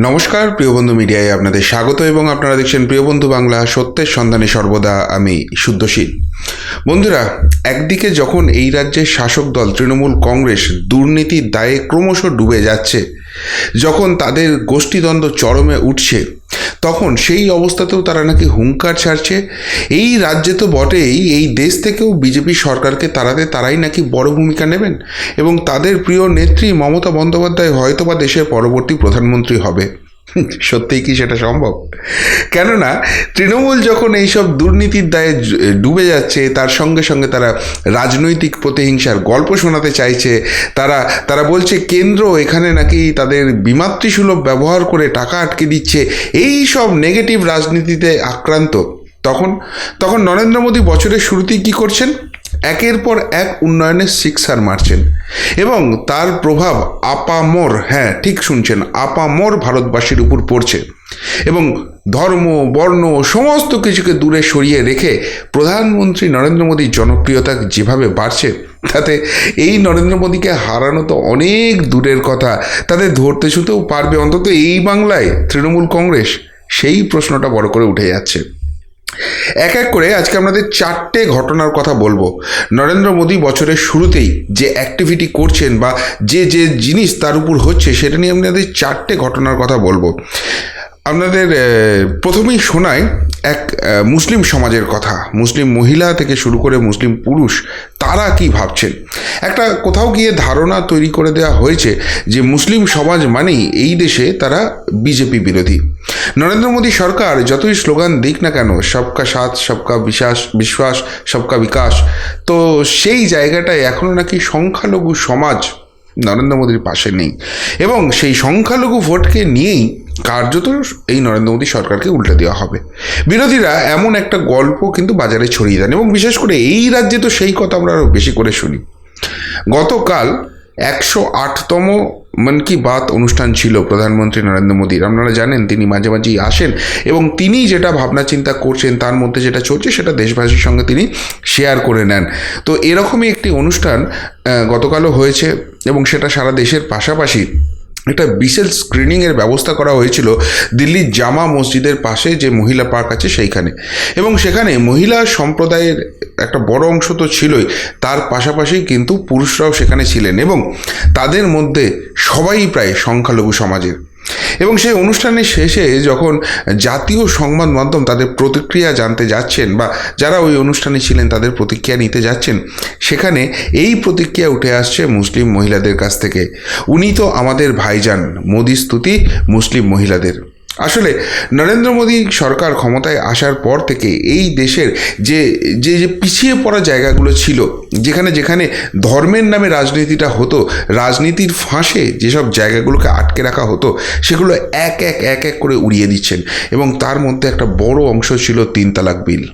নমস্কার, প্রিয় বন্ধু মিডিয়ায় আপনাদের স্বাগত এবং আপনারা দেখছেন প্রিয় বন্ধু বাংলা, সত্যের সন্ধানে সর্বদা আমি শুদ্ধশীল। বন্ধুরা, একদিকে যখন এই রাজ্যের শাসক দল, তৃণমূল কংগ্রেস দুর্নীতির দায়ে ক্রমশ ডুবে যাচ্ছে যখন তাদের গোষ্ঠীদ্বন্দ্ব চরমে উঠছে, তখন সেই অবস্থাতেও তারা নাকি হুঙ্কার ছাড়ছে। এই রাজ্যে তো বটেই, এই দেশ থেকেও বিজেপি সরকারকে তাড়াতে তারাই নাকি বড় ভূমিকা নেবেন এবং তাদের প্রিয় নেত্রী মমতা বন্দ্যোপাধ্যায় হয়তোবা দেশের পরবর্তী প্রধানমন্ত্রী হবে। সত্যিই কি সেটা সম্ভব? কেননা তৃণমূল যখন এইসব দুর্নীতির দায়ে ডুবে যাচ্ছে, তার সঙ্গে সঙ্গে তারা রাজনৈতিক প্রতিহিংসার গল্প শোনাতে চাইছে, তারা তারা বলছে কেন্দ্র এখানে নাকি তাদের বিমাতৃসুলভ ব্যবহার করে টাকা আটকে দিচ্ছে এই সব নেগেটিভ রাজনীতিতে আক্রান্ত। তখন তখন নরেন্দ্র মোদী বছরের শুরুতেই কী করছেন? একের পর এক উন্নয়নের শিক্ষার মারছেন। এবং তার প্রভাব আপামর হ্যাঁ ঠিক শুনছেন, আপামর ভারতবাসীর উপর পড়ছে। এবং ধর্ম, বর্ণ, সমস্ত কিছুকে দূরে সরিয়ে রেখে প্রধানমন্ত্রী নরেন্দ্র মোদীর জনপ্রিয়তা যেভাবে বাড়ছে, তাতে এই নরেন্দ্র মোদীকে হারানো তো অনেক দূরের কথা। তাদের ধরতে ছুতেও পারবে অন্তত এই বাংলায় তৃণমূল কংগ্রেস। সেই প্রশ্নটা বড় করে উঠে যাচ্ছে। এক এক করে আজকে আপনাদের চারটে ঘটনার কথা বলব। নরেন্দ্র মোদী বছরের শুরুতেই যে অ্যাক্টিভিটি করছেন বা যে যে জিনিস তার উপর হচ্ছে, সেটা নিয়ে আপনাদের চারটে ঘটনার কথা বলব। আপনাদের প্রথমেই শোনায় এক মুসলিম সমাজের কথা। মুসলিম মহিলা থেকে শুরু করে মুসলিম পুরুষ, তারা কি ভাবছেন? একটা কোথাও গিয়ে ধারণা তৈরি করে দেওয়া হয়েছে যে মুসলিম সমাজ মানেই এই দেশে তারা বিজেপি বিরোধী। নরেন্দ্র মোদী সরকার যতই স্লোগান দিক না কেন, সবকা সাথ, সবকা বিশ্বাস বিশ্বাস, সবকা বিকাশ, তো সেই জায়গাটায় এখনও নাকি সংখ্যালঘু সমাজ নরেন্দ্র মোদীর পাশে নেই। এবং সেই সংখ্যালঘু ভোটকে নিয়েই কার্যত এই নরেন্দ্র মোদী সরকারকে উল্টে দেওয়া হবে। বিরোধীরা এমন একটা গল্প কিন্তু বাজারে ছড়িয়ে দেন এবং বিশেষ করে এই রাজ্যে তো সেই কথা আমরা আরও বেশি করে শুনি। গতকাল একশো আটতম মন কি বাত অনুষ্ঠান ছিল প্রধানমন্ত্রী নরেন্দ্র মোদীর। আপনারা জানেন তিনি মাঝে মাঝেই আসেন এবং তিনি যেটা ভাবনা চিন্তা করছেন, তার মধ্যে যেটা চলছে সেটা দেশবাসীর সঙ্গে তিনি শেয়ার করে নেন। তো এরকমই একটি অনুষ্ঠান গতকালও হয়েছে এবং সেটা সারা দেশের পাশাপাশি একটা বিশেষ স্ক্রিনিংয়ের ব্যবস্থা করা হয়েছিল দিল্লির জামা মসজিদের পাশে যে মহিলা পার্ক আছে সেইখানে। এবং সেখানে মহিলা সম্প্রদায়ের একটা বড় অংশ তো ছিলই, তার পাশাপাশি কিন্তু পুরুষরাও সেখানে ছিলেন এবং তাদের মধ্যে সবাই প্রায় সংখ্যালঘু সমাজের। এবং সেই অনুষ্ঠানের শেষে যখন জাতীয় সংবাদ মাধ্যম তাদের প্রতিক্রিয়া জানতে যাচ্ছেন বা যারা ওই অনুষ্ঠানে ছিলেন তাদের প্রতিক্রিয়া নিতে যাচ্ছেন, সেখানে এই প্রতিক্রিয়া উঠে আসছে মুসলিম মহিলাদের কাছ থেকে। উনি তো আমাদের ভাইজান। মোদি স্তুতি মুসলিম মহিলাদের। আসলে নরেন্দ্র মোদী সরকার ক্ষমতায় আসার পর থেকে এই দেশের যে যে যে পিছিয়ে পড়া জায়গাগুলো ছিল, যেখানে যেখানে ধর্মের নামে রাজনীতিটা হতো, রাজনীতির ফাঁসে যেসব জায়গাগুলোকে আটকে রাখা হতো, সেগুলো এক এক এক এক করে উড়িয়ে দিচ্ছেন। এবং তার মধ্যে একটা বড় অংশ ছিল তিন তালাক বিল।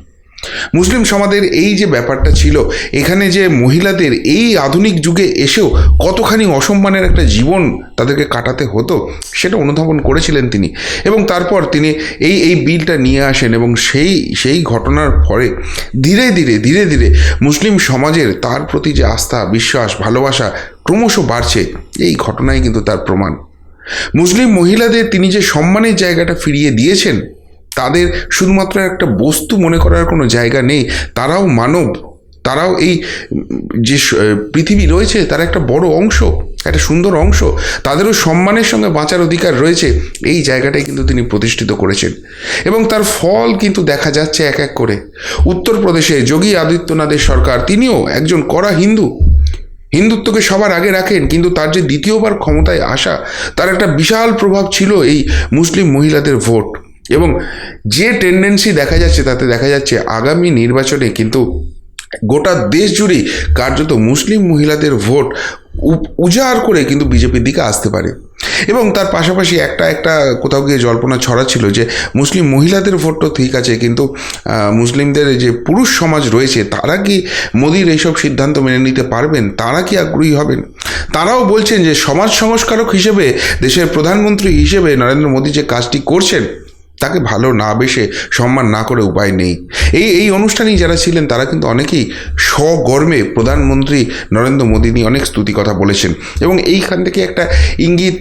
মুসলিম সমাজের এই যে ব্যাপারটা ছিল, এখানে যে মহিলাদের এই আধুনিক যুগে এসেও কতখানি অসম্মানের একটা জীবন তাদেরকে কাটাতে হতো, সেটা অনুধাবন করেছিলেন তিনি। এবং তারপর তিনি এই এই বিলটা নিয়ে আসেন এবং সেই সেই ঘটনার পরে ধীরে ধীরে ধীরে ধীরে মুসলিম সমাজের তার প্রতি যে আস্থা, বিশ্বাস, ভালোবাসা ক্রমশ বাড়ছে, এই ঘটনাই কিন্তু তার প্রমাণ। মুসলিম মহিলাদের তিনি যে সম্মানের জায়গাটা ফিরিয়ে দিয়েছেন তাদের শুধুমাত্র একটা বস্তু মনে করার কোনো জায়গা নেই। তারাও মানব। তারাও এই, যে পৃথিবী রয়েছে, তার একটা বড় অংশ, একটা সুন্দর অংশ। তাদেরও সম্মানের সঙ্গে বাঁচার অধিকার রয়েছে। এই জায়গাটাই কিন্তু তিনি প্রতিষ্ঠিত করেছেন। এবং তার ফল কিন্তু দেখা যাচ্ছে এক এক করে। উত্তরপ্রদেশে যোগী আদিত্যনাথের সরকার, তিনিও একজন কড়া হিন্দু। হিন্দুত্বকে সবার আগে রাখেন, কিন্তু তার যে দ্বিতীয়বার ক্ষমতায় আসা, তার একটা বিশাল প্রভাব ছিল এই মুসলিম মহিলাদের ভোট। এবং যে টেন্ডেন্সি দেখা যাচ্ছে, তাতে দেখা যাচ্ছে আগামী নির্বাচনে কিন্তু গোটা দেশ জুড়েই কার্যত মুসলিম মহিলাদের ভোট উজাড় করে কিন্তু বিজেপির দিকে আসতে পারে। এবং তার পাশাপাশি একটা একটা কোথাও গিয়ে জল্পনা ছড়া ছিল যে মুসলিম মহিলাদের ভোট তো ঠিক আছে, কিন্তু মুসলিমদের যে পুরুষ সমাজ রয়েছে, তারা কি মোদির এইসব সিদ্ধান্ত মেনে নিতে পারবেন? তারা কি আগ্রহী হবেন? তারাও বলছেন যে সমাজ সংস্কারক হিসেবে, দেশের প্রধানমন্ত্রী হিসেবে নরেন্দ্র মোদী যে কাজটি করছেন তাকে ভালো না বেসে সম্মান না করে উপায় নেই। এই এই অনুষ্ঠানেই যারা ছিলেন, তারা কিন্তু অনেকেই স্বগর্মে প্রধানমন্ত্রী নরেন্দ্র মোদী নিয়ে অনেক স্তুতি কথা বলেছেন। এবং এইখান থেকে একটা ইঙ্গিত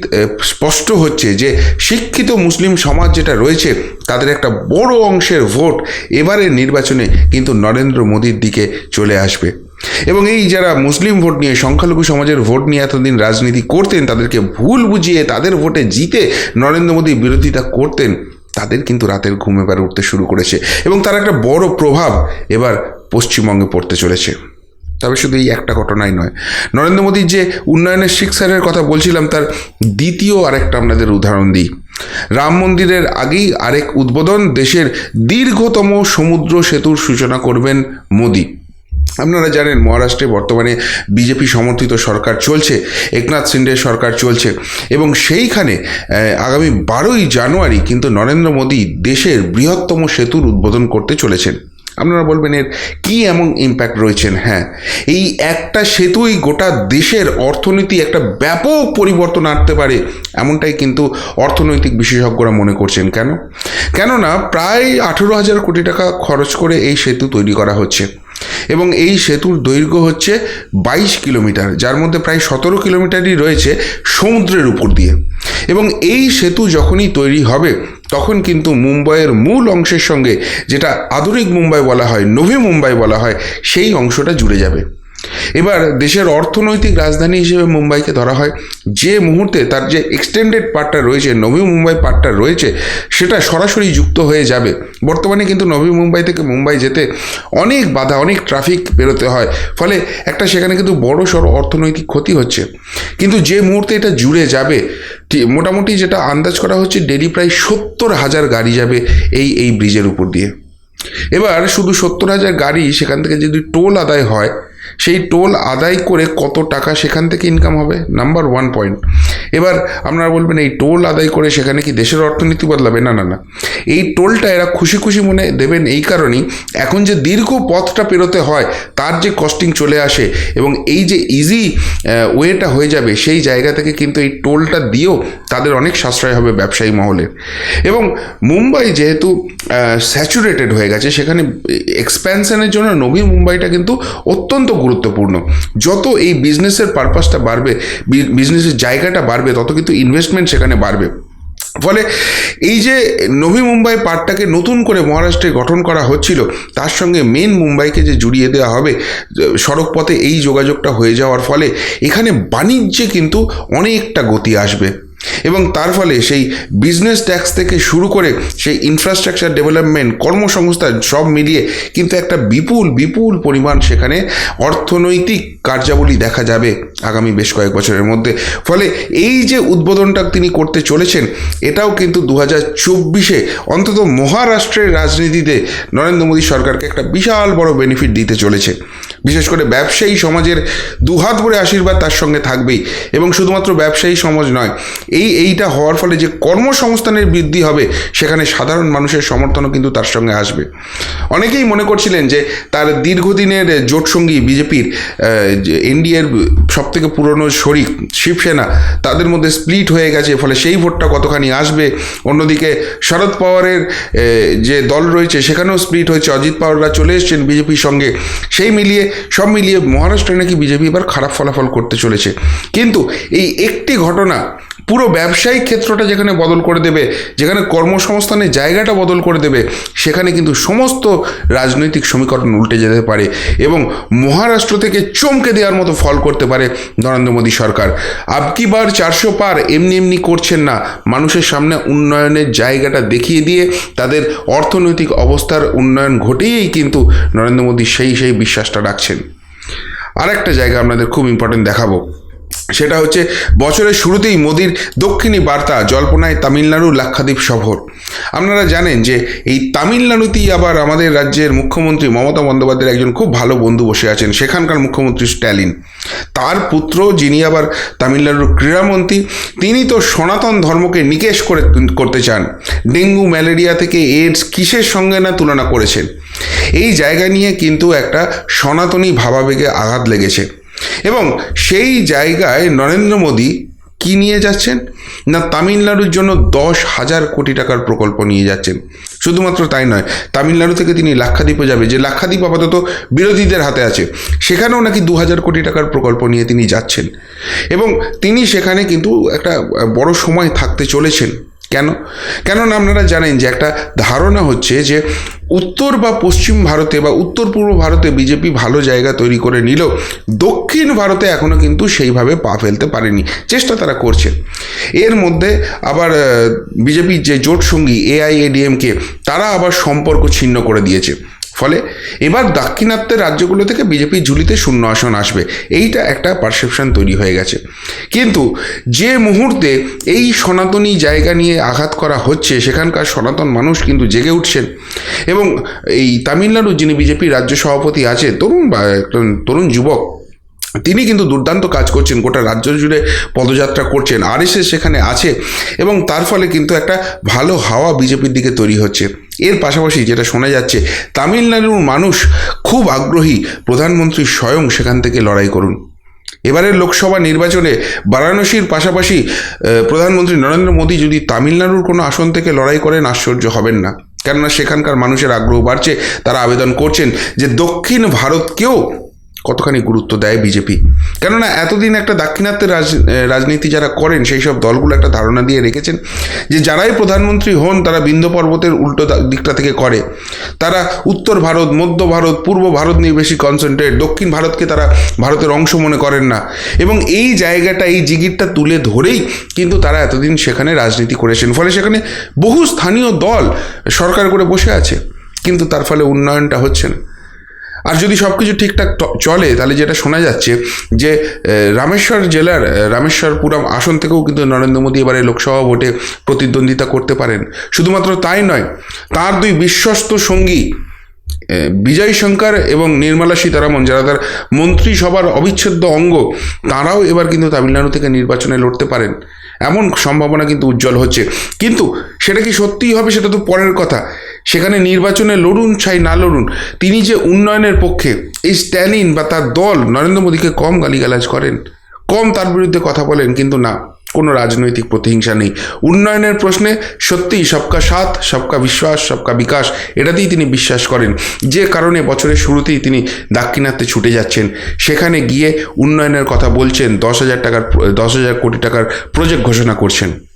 স্পষ্ট হচ্ছে যে, শিক্ষিত মুসলিম সমাজ যেটা রয়েছে, তাদের একটা বড় অংশের ভোট এবারের নির্বাচনে কিন্তু নরেন্দ্র মোদীর দিকে চলে আসবে। এবং এই যারা মুসলিম ভোট নিয়ে, সংখ্যালঘু সমাজের ভোট নিয়ে এতদিন রাজনীতি করতেন, তাদেরকে ভুল বুঝিয়ে তাদের ভোটে জিতে নরেন্দ্র মোদী বিরোধিতা করতেন তাদের কিন্তু রাতের ঘুম এবার উঠতে শুরু করেছে এবং তার একটা বড় প্রভাব এবার পশ্চিমবঙ্গে পড়তে চলেছে। তবে শুধু এই একটা ঘটনাই নয়। নরেন্দ্র মোদীর যে উন্নয়নের শিক্ষারের কথা বলছিলাম, তার দ্বিতীয় আরেকটা আপনাদের উদাহরণ দিই। রাম মন্দিরের আগেই আরেক উদ্বোধন দেশের দীর্ঘতম সমুদ্র সেতুর সূচনা করবেন মোদী। আপনারা জানেন, মহারাষ্ট্রে বর্তমানে বিজেপি সমর্থিত সরকার চলছে, একনাথ সিন্ডের সরকার চলছে এবং সেইখানে আগামী বারোই জানুয়ারি কিন্তু নরেন্দ্র মোদী দেশের বৃহত্তম সেতুর উদ্বোধন করতে চলেছেন। আপনারা বলবেন এর কী এমন ইম্প্যাক্ট রয়েছেন? হ্যাঁ এই একটা সেতুই গোটা দেশের অর্থনীতি একটা ব্যাপক পরিবর্তন আনতে পারে, এমনটাই কিন্তু অর্থনৈতিক বিশেষজ্ঞরা মনে করছেন। কেন? কেননা, প্রায় আঠেরো হাজার কোটি টাকা খরচ করে এই সেতু তৈরি করা হচ্ছে। এবং এই সেতুর দৈর্ঘ্য হচ্ছে বাইশ কিলোমিটার, যার মধ্যে প্রায় সতেরো কিলোমিটারই রয়েছে সমুদ্রের উপর দিয়ে। এবং এই সেতু যখনই তৈরি হবে, তখন কিন্তু মুম্বাইয়ের মূল অংশের সঙ্গে, যেটা আধুনিক মুম্বাই বলা হয় নভি মুম্বাই বলা হয়, সেই অংশটা জুড়ে যাবে। এবার দেশের অর্থনৈতিক রাজধানী হিসেবে মুম্বাইকে ধরা হয়। যে মুহূর্তে তার যে এক্সটেন্ডেড পার্টটা রয়েছে, নবী মুম্বাই পার্টটা রয়েছে, সেটা সরাসরি যুক্ত হয়ে যাবে। বর্তমানে কিন্তু নবী মুম্বাই থেকে মুম্বাই যেতে অনেক বাধা, অনেক ট্রাফিক বেরোতে হয়। ফলে একটা সেখানে কিন্তু বড় সড়ো অর্থনৈতিক ক্ষতি হচ্ছে। কিন্তু যে মুহূর্তে এটা জুড়ে যাবে মোটামুটি যেটা আন্দাজ করা হচ্ছে ডেলি প্রায় সত্তর হাজার গাড়ি যাবে এই এই ব্রিজের উপর দিয়ে। এবার শুধু সত্তর হাজার গাড়ি সেখান থেকে যদি টোল আদায় হয় সেই টোল আদায় করে কত টাকা সেখান থেকে ইনকাম হবে? নাম্বার ওয়ান পয়েন্ট এবার আপনারা বলবেন, এই টোল আদায় করে সেখানে কি দেশের অর্থনীতি বদলাবে? না না না। এই টোলটা এরা খুশি খুশি মনে দেবেন এই কারণেই এখন যে দীর্ঘ পথটা পেরোতে হয়, তার যে কস্টিং চলে আসে এবং এই যে ইজি ওয়েটা হয়ে যাবে, সেই জায়গা থেকে কিন্তু এই টোলটা দিয়েও তাদের অনেক সাশ্রয় হবে ব্যবসায়ী মহলের এবং মুম্বাই যেহেতু স্যাচুরেটেড হয়ে গেছে, সেখানে এক্সপ্যানশনের জন্য নবী মুম্বাইটা কিন্তু অত্যন্ত গুরুত্বপূর্ণ। যত এই বিজনেসের পারপাসটা বাড়বে বিজনেসের জায়গাটা বাড়বে তত কিন্তু ইনভেস্টমেন্ট সেখানে বাড়বে। ফলে এই যে নভি মুম্বাই পার্টটাকে নতুন করে মহারাষ্ট্রে গঠন করা হচ্ছিল, তার সঙ্গে মেন মুম্বাইকে যে জুড়িয়ে দেওয়া হবে, সড়ক পথে এই যোগাযোগটা হয়ে যাওয়ার ফলে এখানে বাণিজ্যে কিন্তু অনেকটা গতি আসবে। এবং তার ফলে সেই বিজনেস ট্যাক্স থেকে শুরু করে সেই ইনফ্রাস্ট্রাকচার ডেভেলপমেন্ট কর্মসংস্থান সব মিলিয়ে কিন্তু একটা বিপুল বিপুল পরিমাণ সেখানে অর্থনৈতিক কার্যাবলী দেখা যাবে। আগামী বেশ কয়েক বছরের মধ্যে। ফলে এই যে উদ্বোধনটা তিনি করতে চলেছেন, এটাও কিন্তু দু হাজার চব্বিশে অন্তত মহারাষ্ট্রের রাজনীতিতে নরেন্দ্র মোদী সরকারকে একটা বিশাল বড় বেনিফিট দিতে চলেছে। বিশেষ করে ব্যবসায়ী সমাজের দুহাত ভরে আশীর্বাদ তার সঙ্গে থাকবেই এবং শুধুমাত্র ব্যবসায়ী সমাজ নয়, এই এইটা হওয়ার ফলে যে কর্মসংস্থানের বৃদ্ধি হবে, সেখানে সাধারণ মানুষের সমর্থনও কিন্তু তার সঙ্গে আসবে। অনেকেই মনে করছিলেন যে তার দীর্ঘদিনের জোটসঙ্গী বিজেপির এনডিএর সব থেকে পুরনো শরিক শিবসেনা, তাদের মধ্যে স্প্লিট হয়ে গেছে, ফলে সেই ভোটটা কতখানি আসবে? অন্যদিকে শরদ পাওয়ারের যে দল রয়েছে, সেখানেও স্প্লিট হয়েছে। অজিত পাওয়াররা চলে এসেছেন বিজেপির সঙ্গে। সেই মিলিয়ে, সব মিলিয়ে মহারাষ্ট্রে নাকি বিজেপি এবার খারাপ ফলাফল করতে চলেছে। কিন্তু এই একটি ঘটনা, পুরো ব্যবসায়িক ক্ষেত্রটা যেখানে বদল করে দেবে, যেখানে কর্মসংস্থানের জায়গাটা বদল করে দেবে, সেখানে কিন্তু সমস্ত রাজনৈতিক সমীকরণ উল্টে যেতে পারে এবং মহারাষ্ট্র থেকে চমকে দেওয়ার মতো ফল করতে পারে। নরেন্দ্র মোদী সরকার। আব কি বার চারশো পার এমনি এমনি করছেন না? মানুষের সামনে উন্নয়নের জায়গাটা দেখিয়ে দিয়ে তাদের অর্থনৈতিক অবস্থার উন্নয়ন ঘটেই কিন্তু নরেন্দ্র মোদী সেই সেই বিশ্বাসটা রাখছেন। আর একটা জায়গা আপনাদের খুব ইম্পর্টেন্ট দেখাবো। সেটা হচ্ছে বছরের শুরুতেই মোদির দক্ষিণী বার্তা জল্পনায় তামিলনাড়ু লাক্ষাদ্বীপ সফর। আপনারা জানেন যে এই তামিলনাড়ুতেই আবার আমাদের রাজ্যের মুখ্যমন্ত্রী মমতা বন্দ্যোপাধ্যায়ের একজন খুব ভালো বন্ধু বসে আছেন, সেখানকার মুখ্যমন্ত্রী স্ট্যালিন। তার পুত্র, যিনি আবার তামিলনাড়ুর ক্রীড়ামন্ত্রী, তিনি তো সনাতন ধর্মকে নিকেশ করে করতে চান। ডেঙ্গু, ম্যালেরিয়া থেকে এইডস কিসের সঙ্গে না তুলনা করেছেন? এই জায়গা নিয়ে কিন্তু একটা সনাতনী ভাবাবেগে আঘাত লেগেছে। এবং সেই জায়গায় নরেন্দ্র মোদী কি নিয়ে যাচ্ছেন? না তামিলনাড়ুর জন্য দশ হাজার কোটি টাকার প্রকল্প নিয়ে যাচ্ছেন। শুধুমাত্র তাই নয়, তামিলনাড়ু থেকে তিনি লাক্ষাদ্বীপে যাবে, যে লাক্ষাদ্বীপ আপাতত বিরোধীদের হাতে আছে। সেখানেও নাকি দু হাজার কোটি টাকার প্রকল্প নিয়ে তিনি যাচ্ছেন। এবং তিনি সেখানে কিন্তু একটা বড় সময় থাকতে চলেছেন। কেন? কেননা আপনারা জানেন যে একটা ধারণা হচ্ছে যে উত্তর বা পশ্চিম ভারতে বা উত্তর পূর্ব ভারতে বিজেপি ভালো জায়গা তৈরি করে নিলেও দক্ষিণ ভারতে এখনও কিন্তু সেইভাবে পা ফেলতে পারেনি। চেষ্টা তারা করছে। এর মধ্যে আবার বিজেপির যে জোট সঙ্গী এআইএডিএমকে তারা আবার সম্পর্ক ছিন্ন করে দিয়েছে। ফলে এবার দাক্ষিণাত্যের রাজ্যগুলো থেকে বিজেপি ঝুলিতে শূন্য আসন আসবে। এইটা একটা পারসেপশন তৈরি হয়ে গেছে। কিন্তু যে মুহূর্তে এই সনাতনী জায়গা নিয়ে আঘাত করা হচ্ছে, সেখানকার সনাতন মানুষ কিন্তু জেগে উঠছেন। এবং এই তামিলনাড়ু যিনি বিজেপির রাজ্য সভাপতি আছে, তরুণ বা তরুণ যুবক তিনি কিন্তু দুর্দান্ত কাজ করছেন, গোটা রাজ্য জুড়ে পদযাত্রা করছেন আর এসে সেখানে আছে এবং তার ফলে কিন্তু একটা ভালো হাওয়া বিজেপির দিকে তৈরি হচ্ছে। এর পাশাপাশি যেটা শোনা যাচ্ছে, তামিলনাড়ুর মানুষ খুব আগ্রহী প্রধানমন্ত্রী স্বয়ং সেখান থেকে লড়াই করুন। এবারের লোকসভা নির্বাচনে বারাণসীর পাশাপাশি প্রধানমন্ত্রী নরেন্দ্র মোদী যদি তামিলনাড়ুর কোনো আসন থেকে লড়াই করেন, আশ্চর্য হবেন না। কেননা সেখানকার মানুষের আগ্রহ বাড়ছে, তারা আবেদন করছেন যে দক্ষিণ ভারতকেও কতখানি গুরুত্ব দেয় বিজেপি? কেননা এতদিন একটা দাক্ষিণাত্যের রাজ রাজনীতি যারা করেন, সেই সব দলগুলো একটা ধারণা দিয়ে রেখেছেন যে যারাই প্রধানমন্ত্রী হন, তারা বিন্ধ্য পর্বতের উল্টো দিকটা থেকে করে। তারা উত্তর ভারত, মধ্য ভারত, পূর্ব ভারত নিয়ে বেশি কনসেন্ট্রেট দক্ষিণ ভারতকে তারা ভারতের অংশ মনে করেন না। এবং এই জায়গাটা, এই জিগিরটা তুলে ধরেই কিন্তু তারা এতদিন সেখানে রাজনীতি করেছেন। ফলে সেখানে বহু স্থানীয় দল সরকার করে বসে আছে। কিন্তু তার ফলে উন্নয়নটা হচ্ছে না। আর যদি সব কিছু ঠিকঠাক চলে, তাহলে যেটা শোনা যাচ্ছে যে রামেশ্বর জেলার রামেশ্বরপুরম আসন থেকেও কিন্তু নরেন্দ্র মোদী এবারে লোকসভা ভোটে প্রতিদ্বন্দ্বিতা করতে পারেন। শুধুমাত্র তাই নয়, তার দুই বিশ্বস্ত সঙ্গী বিজয় শঙ্কর এবং নির্মলা সীতারামন, যারা তার মন্ত্রিসভার অবিচ্ছেদ্য অঙ্গ, তারাও এবার কিন্তু তামিলনাড়ু থেকে নির্বাচনে লড়তে পারেন। এমন সম্ভাবনা কিন্তু উজ্জ্বল হচ্ছে। কিন্তু সেটা কি সত্যিই হবে, সেটা তো পরের কথা। সেখানে নির্বাচনে লড়ুন ছাই না লড়ুন, তিনি যে উন্নয়নের পক্ষে এই স্ট্যালিন বা তার দল নরেন্দ্র মোদীকে কম গালিগালাজ করেন, কম তার বিরুদ্ধে কথা বলেন কিন্তু না, কোনো রাজনৈতিক প্রতিহিংসা নেই। উন্নয়নের প্রশ্নে সত্যিই সবকা সাথ, সবকা বিশ্বাস, সবকা বিকাশ, এটাতেই তিনি বিশ্বাস করেন। যে কারণে বছরের শুরুতেই তিনি দাক্ষিণাত্যে ছুটে যাচ্ছেন। সেখানে গিয়ে উন্নয়নের কথা বলছেন, দশ হাজার টাকার, দশ হাজার কোটি টাকার প্রজেক্ট ঘোষণা করছেন।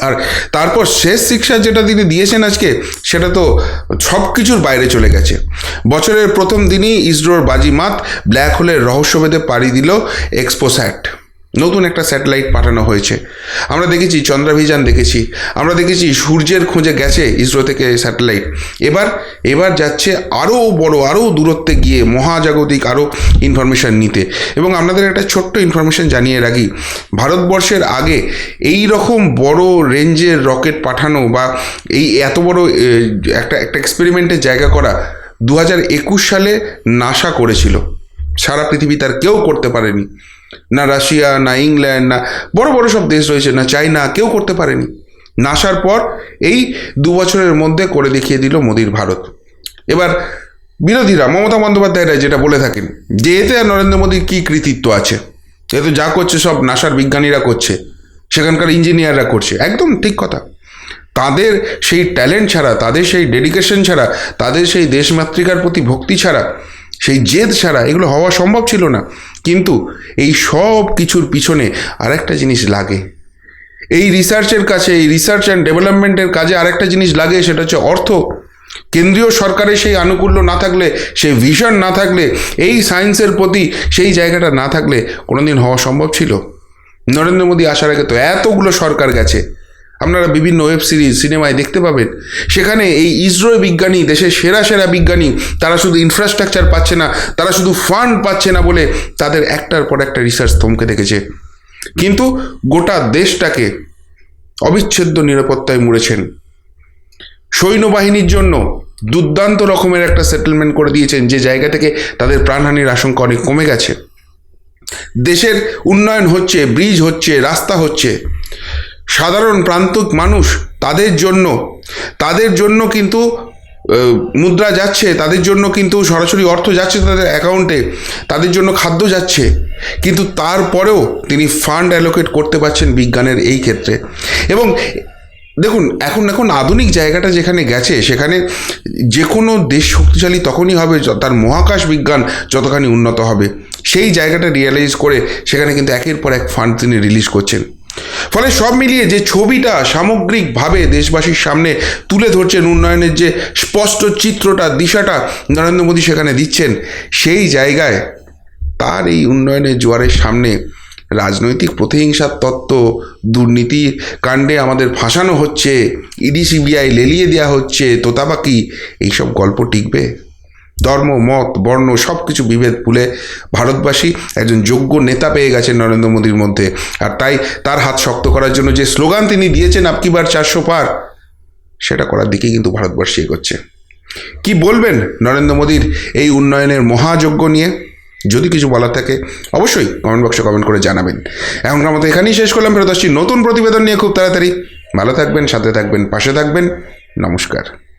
আর তারপর শেষ শিক্ষা যেটা তিনি দিয়েছেন আজকে, সেটা তো সব কিছুর বাইরে চলে গেছে। বছরের প্রথম দিনই ইসরোর বাজিমাত ব্ল্যাক হোলের রহস্যভেদে পাড়ি দিল এক্সপোস্যাট নতুন একটা স্যাটেলাইট পাঠানো হয়েছে। আমরা দেখেছি চন্দ্রাভিযান দেখেছি। আমরা দেখেছি সূর্যের খোঁজে গেছে ইসরো থেকে স্যাটেলাইট। এবার এবার যাচ্ছে আরও বড় আরও দূরত্বে গিয়ে মহাজাগতিক আরও ইনফরমেশান নিতে। এবং আপনাদের একটা ছোট্ট ইনফরমেশান জানিয়ে রাখি। ভারতবর্ষের আগে এই রকম বড় রেঞ্জের রকেট পাঠানো বা এই এত বড় একটা একটা এক্সপেরিমেন্টের জায়গা করা দু হাজার একুশ সালে নাসা করেছিল। সারা পৃথিবী তার কেউ করতে পারেনি। না রাশিয়া, না ইংল্যান্ড, না বড় বড় সব দেশ রয়েছে, না চাইনা কেউ করতে পারেনি। নাসার পর এই দু বছরের মধ্যে করে দেখিয়ে দিল মোদির ভারত। এবার বিরোধীরা, মমতা বন্দ্যোপাধ্যায়রা যেটা বলে থাকেন, যে এতে আর নরেন্দ্র মোদীর কী কৃতিত্ব আছে? এতে যা করছে সব নাসার বিজ্ঞানীরা করছে, সেখানকার ইঞ্জিনিয়াররা করছে, একদম ঠিক কথা। তাদের সেই ট্যালেন্ট ছাড়া, তাদের সেই ডেডিকেশন ছাড়া, তাদের সেই দেশমাতৃকার প্রতি ভক্তি ছাড়া, সেই জেদ ছাড়া এগুলো হওয়া সম্ভব ছিল না। কিন্তু এই সব কিছুর পিছনে আরেকটা জিনিস লাগে। এই রিসার্চের কাছে, এই রিসার্চ অ্যান্ড ডেভেলপমেন্টের কাজে আরেকটা জিনিস লাগে, সেটা হচ্ছে অর্থ। কেন্দ্রীয় সরকারের সেই আনুকূল্য না থাকলে, সেই ভিশন না থাকলে, এই সায়েন্সের প্রতি সেই জায়গাটা না থাকলে কোনোদিন হওয়া সম্ভব ছিল? নরেন্দ্র মোদী আসার আগে তো এতগুলো সরকার গেছে। আপনারা বিভিন্ন ওয়েব সিরিজ সিনেমায় দেখতে পাবেন। সেখানে এই ইসরো বিজ্ঞানী, দেশের সেরা সেরা বিজ্ঞানী, তারা শুধু ইনফ্রাস্ট্রাকচার পাচ্ছে না, তারা শুধু ফান্ড পাচ্ছে না বলে তাদের একটার পর একটা রিসার্চ থমকে দেখেছে। কিন্তু গোটা দেশটাকে অবিচ্ছেদ্য নিরাপত্তায় মুড়েছেন। সৈন্যবাহিনীর জন্য দুর্দান্ত রকমের একটা সেটেলমেন্ট করে দিয়েছেন, যে জায়গা থেকে তাদের প্রাণহানির আশঙ্কা অনেক কমে গেছে। দেশের উন্নয়ন হচ্ছে ব্রিজ হচ্ছে, রাস্তা হচ্ছে। সাধারণ প্রান্তিক মানুষ তাদের জন্য তাদের জন্য কিন্তু মুদ্রা যাচ্ছে, তাদের জন্য কিন্তু সরাসরি অর্থ যাচ্ছে তাদের অ্যাকাউন্টে, তাদের জন্য খাদ্য যাচ্ছে। কিন্তু তারপরেও তিনি ফান্ড অ্যালোকেট করতে পারছেন বিজ্ঞানের এই ক্ষেত্রে। এবং দেখুন, এখন এখন আধুনিক জায়গাটা যেখানে গেছে, সেখানে যে কোনো দেশ শক্তিশালী তখনই হবে তার মহাকাশ বিজ্ঞান যতখানি উন্নত হবে। সেই জায়গাটা রিয়েলাইজ করে সেখানে কিন্তু একের পর এক ফান্ড তিনি রিলিজ করছেন। ফলে সব মিলিয়ে যে ছবিটা সামগ্রিকভাবে দেশবাসীর সামনে তুলে ধরছেন উন্নয়নের যে স্পষ্ট চিত্রটা, দিশাটা নরেন্দ্র মোদী সেখানে দিচ্ছেন, সেই জায়গায় তার এই উন্নয়নের জোয়ারের সামনে রাজনৈতিক প্রতিহিংসার তত্ত্ব দুর্নীতি কাণ্ডে আমাদের ফাঁসানো হচ্ছে, ইডি, সিবিআই লেলিয়ে দেওয়া হচ্ছে তোতাপাকি এইসব গল্প টিকবে? ধর্ম, মত, বর্ণ সব কিছু বিভেদ ভুলে ভারতবাসী একজন যোগ্য নেতা পেয়ে গেছেন নরেন্দ্র মোদীর মধ্যে। আর তাই তার হাত শক্ত করার জন্য যে স্লোগান তিনি দিয়েছেন আপকিবার চারশো পার সেটা করার দিকেই কিন্তু ভারতবর্ষী এগোচ্ছে। কি বলবেন নরেন্দ্র মোদীর এই উন্নয়নের মহাযজ্ঞ নিয়ে? যদি কিছু বলার থাকে, অবশ্যই কমেন্ট বক্সে কমেন্ট করে জানাবেন। এখনকার মতো এখানেই শেষ করলাম, ফেরত আসছি নতুন প্রতিবেদন নিয়ে খুব তাড়াতাড়ি। ভালো থাকবেন, সাথে থাকবেন, পাশে থাকবেন। নমস্কার।